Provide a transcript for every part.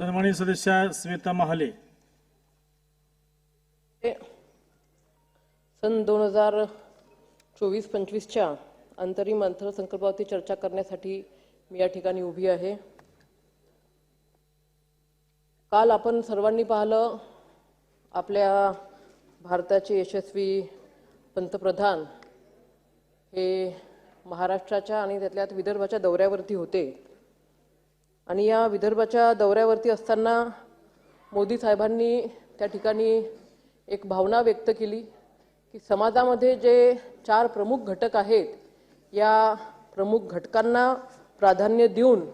सन्माननीय सदस्या स्मिता महाले. सन दोन हजार चोवीस पंचवीसच्या अंतरिम अर्थसंकल्पावरती चर्चा करण्यासाठी मी या ठिकाणी उभी आहे. काल आपण सर्वांनी पाहिलं आपल्या भारताचे यशस्वी पंतप्रधान हे महाराष्ट्राच्या आणि त्यातल्या विदर्भाच्या दौऱ्यावरती होते. आणि या विदर्भाच्या दौऱ्यावरती असताना मोदी साहेबांनी त्या ठिकाणी एक भावना व्यक्त केली की समाजामध्ये जे चार प्रमुख घटक आहेत या प्रमुख घटकांना प्राधान्य देऊन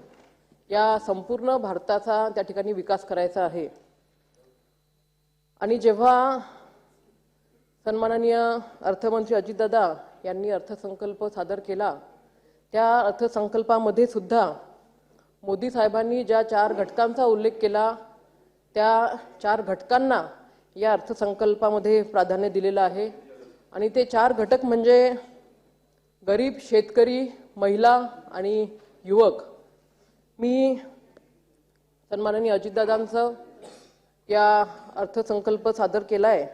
या संपूर्ण भारताचा त्या ठिकाणी विकास करायचा आहे. आणि जेव्हा सन्माननीय अर्थमंत्री अजितदादा यांनी अर्थसंकल्प सादर केला त्या अर्थसंकल्पामध्ये सुद्धा मोदी साहेबांनी ज्या चार घटकांचा उल्लेख केला त्या चार घटकांना या अर्थसंकल्पामध्ये प्राधान्य दिलेलं आहे. आणि ते चार घटक म्हणजे गरीब शेतकरी महिला आणि युवक. मी सन्माननीय अजितदादांचं या अर्थसंकल्प सादर केला आहे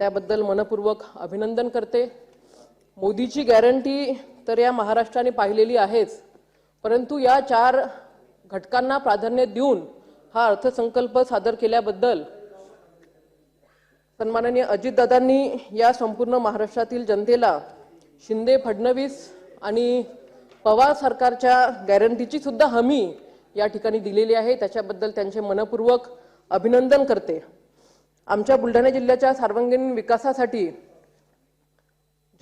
त्याबद्दल मनपूर्वक अभिनंदन करते. मोदीची गॅरंटी तर या महाराष्ट्राने पाहिलेली आहेच परंतु या चार घटकांना प्राधान्य देऊन हा अर्थसंकल्प सादर केल्याबद्दल सन्माननीय अजितदादांनी या संपूर्ण महाराष्ट्रातील जनतेला शिंदे फडणवीस आणि पवार सरकारच्या गॅरंटीची सुद्धा हमी या ठिकाणी दिलेली आहे. त्याच्याबद्दल त्यांचे मनपूर्वक अभिनंदन करते. आमच्या बुलढाणा जिल्ह्याच्या सार्वांगीण विकासासाठी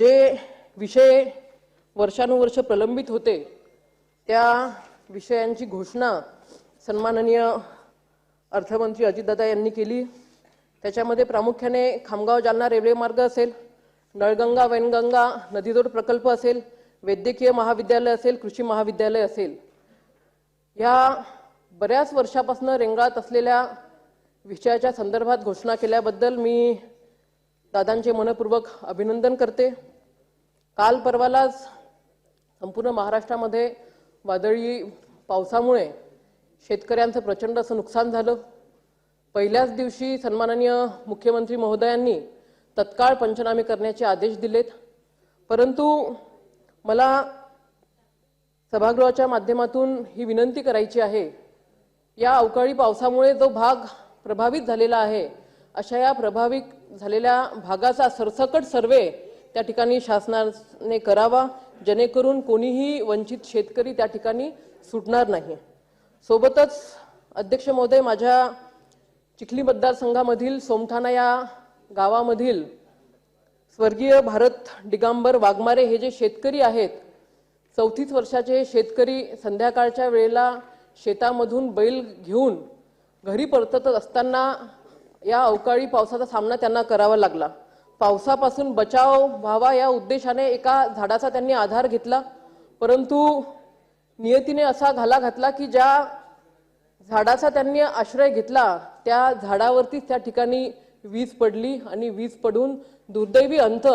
जे विषय वर्षानुवर्ष प्रलंबित होते त्या विषयांची घोषणा सन्माननीय अर्थमंत्री अजितदादा यांनी केली. त्याच्यामध्ये प्रामुख्याने खामगाव जालना रेल्वे मार्ग असेल नळगंगा वैनगंगा नदीजोड प्रकल्प असेल वैद्यकीय महाविद्यालय असेल कृषी महाविद्यालय असेल. या बऱ्याच वर्षापासून रेंगाळत असलेल्या विषयाच्या संदर्भात घोषणा केल्याबद्दल मी दादांचे मनपूर्वक अभिनंदन करते. काल परवालाच संपूर्ण महाराष्ट्रामध्ये वादळी पावसामुळे शेतकऱ्यांचं प्रचंड असं नुकसान झालं. पहिल्याच दिवशी सन्माननीय मुख्यमंत्री महोदयांनी तत्काळ पंचनामे करण्याचे आदेश दिलेत. परंतु मला सभागृहाच्या माध्यमातून ही विनंती करायची आहे या अवकाळी पावसामुळे जो भाग प्रभावित झालेला आहे अशा या प्रभावित झालेल्या भागाचा सरसकट सर्वे त्या ठिकाणी शासनाने करावा. जेणेकरून कोणीही वंचित शेतकरी त्या ठिकाणी सुटणार नाही. सोबतच अध्यक्ष महोदय माझ्या चिखली मतदारसंघामधील सोमठाणा या गावामधील स्वर्गीय भारत डिगांबर वाघमारे हे जे शेतकरी आहेत चौतीस वर्षाचे हे शेतकरी संध्याकाळच्या वेळेला शेतामधून बैल घेऊन घरी परतत असताना या अवकाळी पावसाचा सामना त्यांना करावा लागला. पावसापासून बचाव व्हावा या उद्देशाने एका झाडाचा त्यांनी आधार घेतला. परंतु नियतीने असा घाला घातला की ज्या झाडाचा त्यांनी आश्रय घेतला त्या झाडावरतीच त्या ठिकाणी वीज पडली आणि वीज पडून दुर्दैवी अंत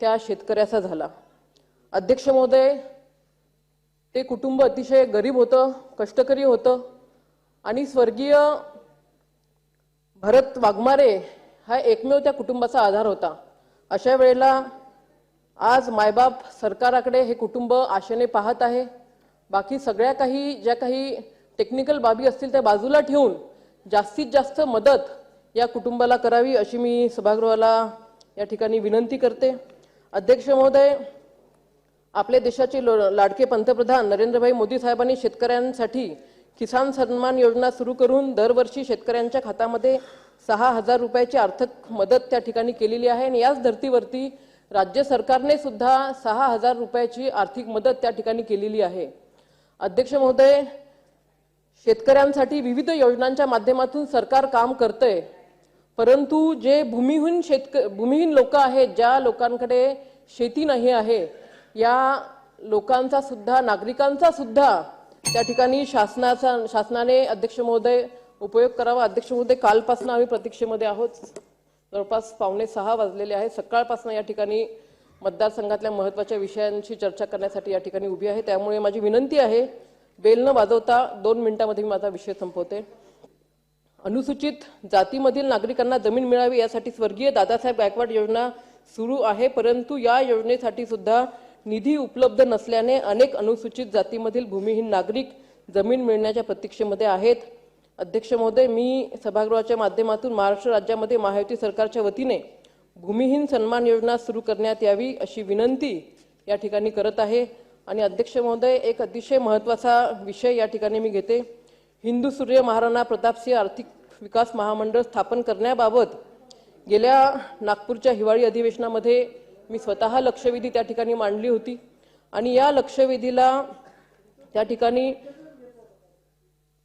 त्या शेतकऱ्याचा झाला. अध्यक्ष महोदय ते कुटुंब अतिशय गरीब होतं कष्टकरी होतं आणि स्वर्गीय भरत वाघमारे हा एकमेव त्या कुटुंबाचा आधार होता. अशा वेळेला आज मायबाप सरकाराकडे हे कुटुंब आशेने पाहत आहे. बाकी सगळ्या काही ज्या काही टेक्निकल बाबी असतील त्या बाजूला ठेवून जास्तीत जास्त मदत या कुटुंबाला करावी अशी मी सभागृहाला या ठिकाणी विनंती करते. अध्यक्ष महोदय आपल्या देशाचे लो- लाडके पंतप्रधान नरेंद्रभाई मोदी साहेबांनी शेतकऱ्यांसाठी किसान सन्मान योजना सुरू करून दरवर्षी शेतकऱ्यांच्या खात्यामध्ये सहा हजार रुपयाची आर्थिक मदत त्या ठिकाणी केलेली आहे. आणि याच धर्तीवरती राज्य सरकारने सुद्धा सहा हजार रुपयाची आर्थिक मदत त्या ठिकाणी केलेली आहे. अध्यक्ष महोदय शेतकऱ्यांसाठी विविध योजनांच्या माध्यमातून सरकार काम करतंय. परंतु जे भूमिहीन शेतक भूमिहीन लोक आहेत ज्या लोकांकडे शेती नाही आहे या लोकांचा सुद्धा नागरिकांचा सुद्धा त्या ठिकाणी शासनाचा शासनाने अध्यक्ष महोदय उपयोग करावा. अध्यक्ष महोदय कालपासून आम्ही प्रतीक्षेमध्ये आहोत. जवळपास पावणे सहा वाजलेले आहे. सकाळपासून या ठिकाणी मतदारसंघातल्या महत्त्वाच्या विषयांची चर्चा करण्यासाठी या ठिकाणी उभी आहे. त्यामुळे माझी विनंती आहे बेल न वाजवता दोन मिनिटांमध्ये मी माझा विषय संपवते. अनुसूचित जातीमधील नागरिकांना जमीन मिळावी यासाठी स्वर्गीय दादासाहेब गायकवाड योजना सुरू आहे. परंतु या योजनेसाठी सुद्धा निधी उपलब्ध नसल्याने अनेक अनुसूचित जातीमधील भूमिहीन नागरिक जमीन मिळण्याच्या प्रतीक्षेमध्ये आहेत. अध्यक्ष महोदय मी सभागृहाच्या माध्यमातून महाराष्ट्र राज्यामध्ये महायुती सरकारच्या वतीने भूमिहीन सन्मान योजना सुरू करण्यात यावी अशी विनंती या ठिकाणी करत आहे. आणि अध्यक्ष महोदय एक अतिशय महत्त्वाचा विषय या ठिकाणी मी घेते. हिंदू सूर्य महाराणा प्रतापसिंह आर्थिक विकास महामंडळ स्थापन करण्याबाबत गेल्या नागपूरच्या हिवाळी अधिवेशनामध्ये मी स्वतः लक्षवेधी त्या ठिकाणी मांडली होती. आणि या लक्षवेधीला त्या ठिकाणी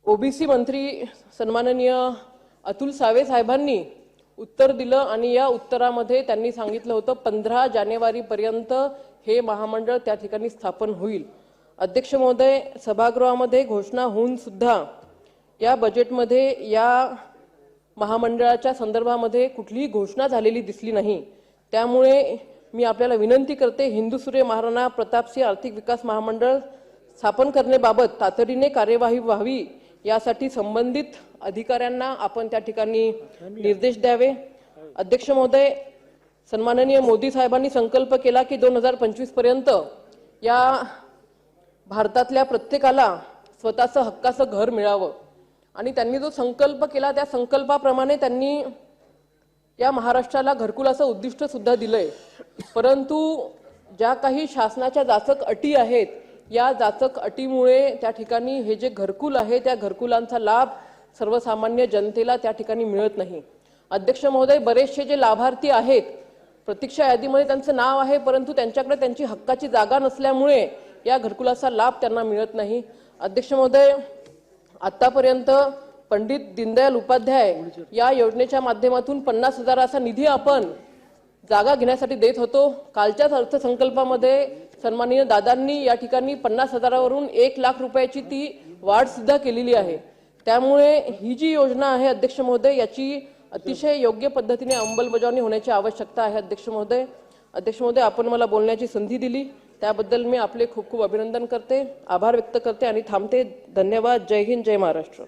ओबीसी मंत्री सन्माननीय अतुल सावे साहेबांनी उत्तर दिलं आणि या उत्तरामध्ये त्यांनी सांगितलं होतं पंधरा जानेवारीपर्यंत हे महामंडळ त्या ठिकाणी स्थापन होईल. अध्यक्ष महोदय सभागृहामध्ये घोषणा होऊन सुद्धा या बजेटमध्ये या महामंडळाच्या संदर्भामध्ये कुठलीही घोषणा झालेली दिसली नाही. त्यामुळे मी आपल्याला विनंती करते हिंदू सूर्य महाराणा प्रतापसिंह आर्थिक विकास महामंडळ स्थापन करण्याबाबत तातडीने कार्यवाही व्हावी यासाठी संबंधित अधिकाऱ्यांना आपण त्या ठिकाणी निर्देश द्यावे. अध्यक्ष महोदय सन्माननीय मोदी साहेबांनी संकल्प केला की दोन हजार पंचवीसपर्यंत या भारतातल्या प्रत्येकाला स्वतःचं हक्काचं घर मिळावं. आणि त्यांनी जो संकल्प केला त्या संकल्पाप्रमाणे त्यांनी या महाराष्ट्राला घरकुलाचं उद्दिष्ट सुद्धा दिलंय. परंतु ज्या काही शासनाच्या जाचक अटी आहेत या जाचक अटीमुळे त्या ठिकाणी हे जे घरकुल आहे त्या घरकुलांचा लाभ सर्वसामान्य जनतेला त्या ठिकाणी मिळत नाही. अध्यक्ष महोदय बरेचसे जे लाभार्थी आहेत प्रतीक्षा यादीमध्ये त्यांचं नाव आहे परंतु त्यांच्याकडे त्यांची हक्काची जागा नसल्यामुळे या घरकुलाचा लाभ त्यांना मिळत नाही. अध्यक्ष महोदय आतापर्यंत पंडित दीनदयाल उपाध्याय या योजनेच्या माध्यमातून पन्नास हजाराचा निधी आपण जागा घेण्यासाठी देत होतो. कालच्याच अर्थसंकल्पामध्ये सन्माननीय दादांनी या ठिकाणी पन्नास हजारावरून एक लाख रुपयाची ती वाढ सुद्धा केलेली आहे. त्यामुळे ही जी योजना आहे अध्यक्ष महोदय याची अतिशय योग्य पद्धतीने अंमलबजावणी होण्याची आवश्यकता आहे अध्यक्ष महोदय. अध्यक्ष महोदय आपण मला बोलण्याची संधी दिली. त्याबद्दल मी आपले खूप खूप अभिनंदन करते. आभार व्यक्त करते आणि थांबते. धन्यवाद. जय हिंद. जय महाराष्ट्र.